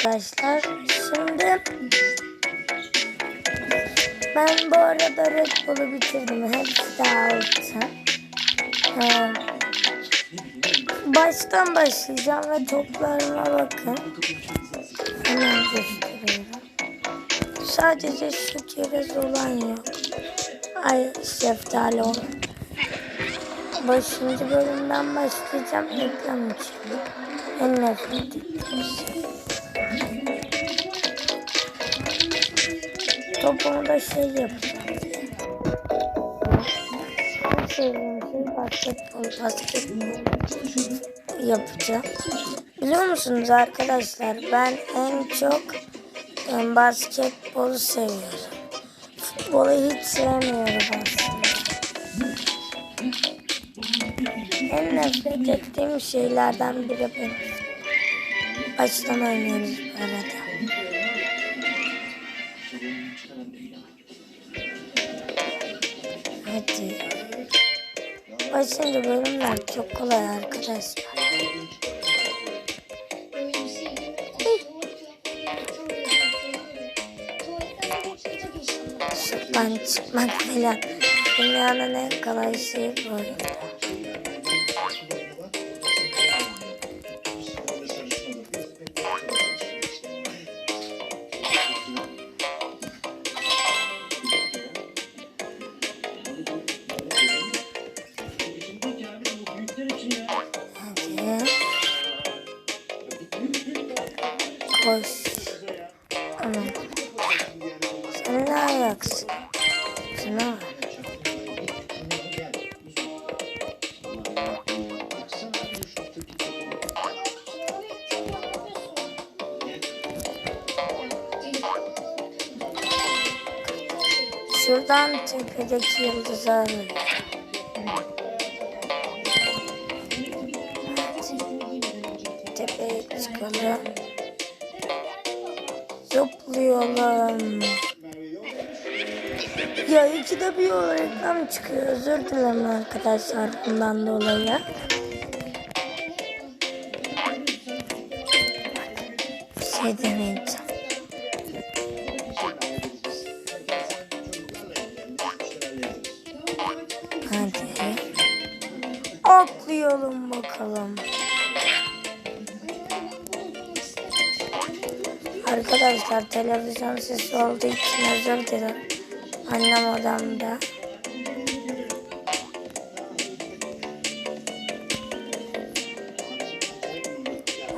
arkadaşlar. Şimdi ben bu arada Red Bull'u bitirdim. Hepsi de altı. Baştan başlayacağım ve toplarıma bakın. Hemen gösteriyorum. Sadece şu keriz olan yok. Ay şeftali olan. Başıncı bölümden başlayacağım. Reklam için. En nefret ettiğim şey. Topumu da şey yapacağım. Sevdiğim basketbol. Basketbol yapacağım. Biliyor musunuz arkadaşlar ben en çok basketbolu seviyorum. Futbolu hiç sevmiyorum aslında. En nefret ettiğim şeylerden biri benim. Baştan oynuyoruz bu arada. Başıncı bölümler çok kolay arkadaşlar. Şuradan çıkmak falan. Dünyanın en kolay şeyi bu Koş. Tamam. Sen ne ayaksın? Bak. Şuradan tepedeki yıldızı alayım. Tepeye çıkalım. Zıplayalım. Ya ikide bir reklam çıkıyor. Özür dilerim arkadaşlar bundan dolayı. Bir şey deneyeceğim. Hadi. Atlayalım bakalım. Arkadaşlar televizyon sesi olduğu için özür dilerim. Annem odamda.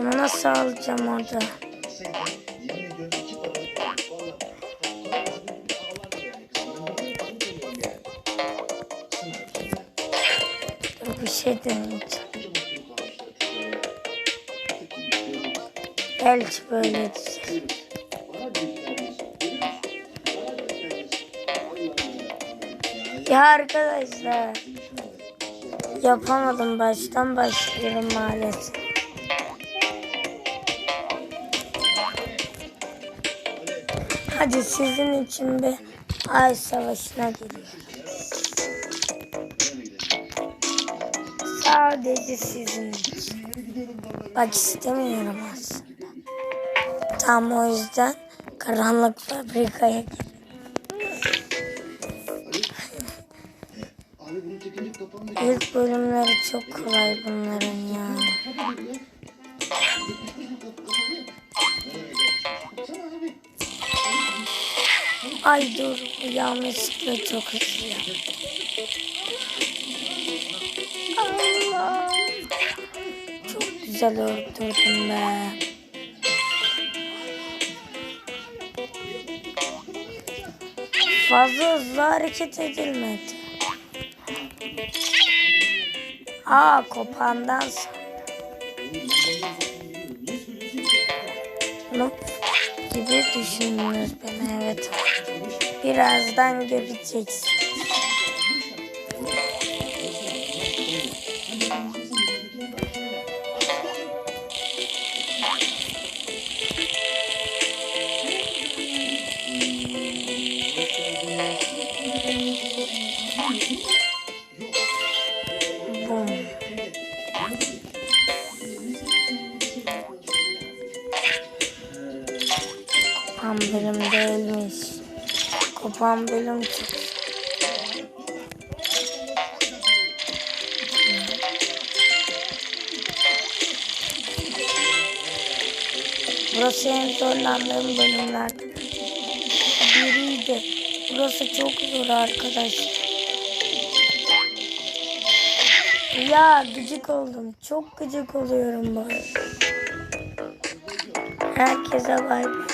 Onu nasıl alacağım orada? Bir şey deneyeceğim. Belki böyle. Ya arkadaşlar. Yapamadım baştan başlıyorum maalesef. Hadi sizin için bir ay savaşına giriyorum. Sadece sizin için. Bak istemiyorum aslında. Tam o yüzden karanlık fabrikaya. İlk bölümleri çok kolay bunların ya. Ay dur yanlışlıkla çok hızlı yaptım. Allah. Çok güzel öldürdüm be. Fazla hızlı hareket edilmedi. Aa kopandan. Noob gibi düşündünüz beni evet. Birazdan göreceksiniz. Kopan bölüm değilmiş. Kopan bölüm çıktı. Burası en zorlandığım bölümlerden biriydi. Burası çok zor arkadaşlar. Ya gıcık oldum. Çok gıcık oluyorum böyle. Herkese bay bay.